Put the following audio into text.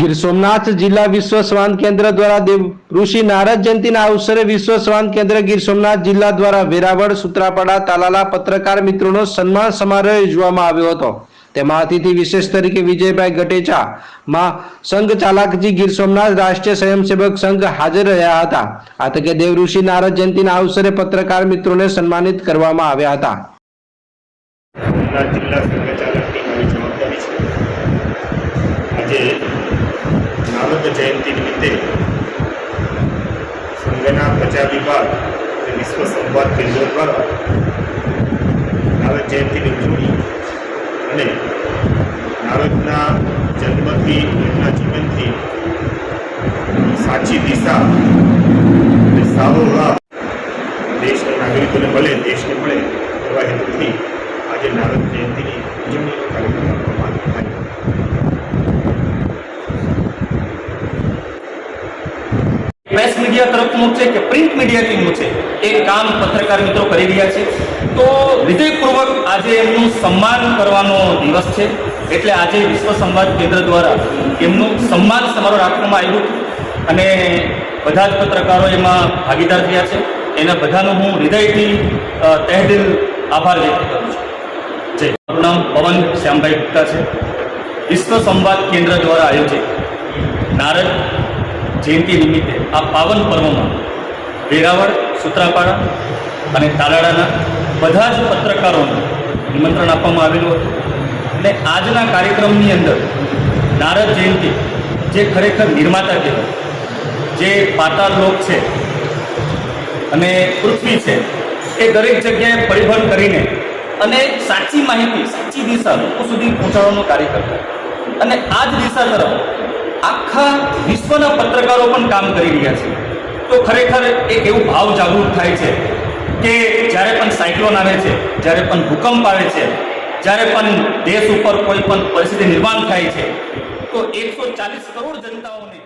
ગીર સોમનાથ જિલ્લા વિશ્વ સ્વાન કેન્દ્ર દ્વારા દેવ ઋષિ નારદ જયંતિના અવસરે વિશ્વ સ્વાન કેન્દ્ર ગીર સોમનાથ જિલ્લા દ્વારા વેરાવળ, સુત્રાપાડા, તાલાલા પત્રકાર મિત્રોનો સન્માન સમારોહ યોજવામાં આવ્યો હતો. તેમાં અતિથિ વિશેષ તરીકે વિજયભાઈ ગટેચા, માં સંઘ ચાલકજી ગીર સોમનાથ રાષ્ટ્રીય સ્વયંસેવક સંઘ હાજર રહ્યા હતા. આ તકે દેવ ઋષિ નારદ જયંતિના અવસરે પત્રકાર મિત્રોને સન્માનિત કરવામાં આવ્યા હતા. નારદ જયંતિ નિમિત્તે સંઘના પ્રચાર વિભાગ વિશ્વ સંવાદ કેન્દ્ર દ્વારા નારદ જયંતિની ઉજવણી અને નારદના જન્મથી એમના જીવનથી સાચી દિશા અને સારો લાભ દેશના નાગરિકોને મળે, દેશને મળે એવા હેતુથી આજે નારદ જયંતિની ઉજવણીનો કાર્યક્રમ આપવામાં આવ્યો પ્રેસ મીડિયા તરફનું છે કે પ્રિન્ટ મીડિયાથી છે, એ કામ પત્રકાર મિત્રો કરી રહ્યા છે. તો હૃદયપૂર્વક આજે એમનું સન્માન કરવાનો દિવસ છે. એટલે આજે વિશ્વ સંવાદ કેન્દ્ર દ્વારા એમનું સન્માન સમારોહ રાખવામાં આવ્યું. અને બધા જ પત્રકારો એમાં ભાગીદાર થયા છે. એના બધાનો હું હૃદયથી તહેદિલ આભાર વ્યક્ત કરું છું. જય. મારું નામ પવન શ્યામભાઈ ગુપ્તા છે. વિશ્વ સંવાદ કેન્દ્ર દ્વારા આયોજિત નારદ જયંતિ નિમિત્તે આ પાવન પર્વમાં વેરાવળ, સુત્રાપાડા અને તાલાડાના બધા જ પત્રકારોને નિમંત્રણ આપવામાં આવેલું હતું. અને આજના કાર્યક્રમની અંદર નારદ જયંતિ જે ખરેખર નિર્માતા કહેવાય, જે પાતાળ લોક છે અને પૃથ્વી છે, એ દરેક જગ્યાએ પરિભ્રમણ કરીને અને સાચી માહિતી, સાચી દિશા લોકો સુધી પહોંચાડવાનું કાર્ય કરતા. અને આ જ દિશા તરફ આખા વિશ્વના પત્રકારો પણ કામ કરી રહ્યા છે. તો ખરેખર એક એવું ભાવ જાગૃત થાય છે કે જ્યારે પણ સાયક્લોન આવે છે, જ્યારે પણ ભૂકંપ આવે છે, જ્યારે પણ દેશ ઉપર કોઈ પણ પરિસ્થિતિ નિર્માણ થાય છે, તો એકસો ચાલીસ કરોડ જનતાઓને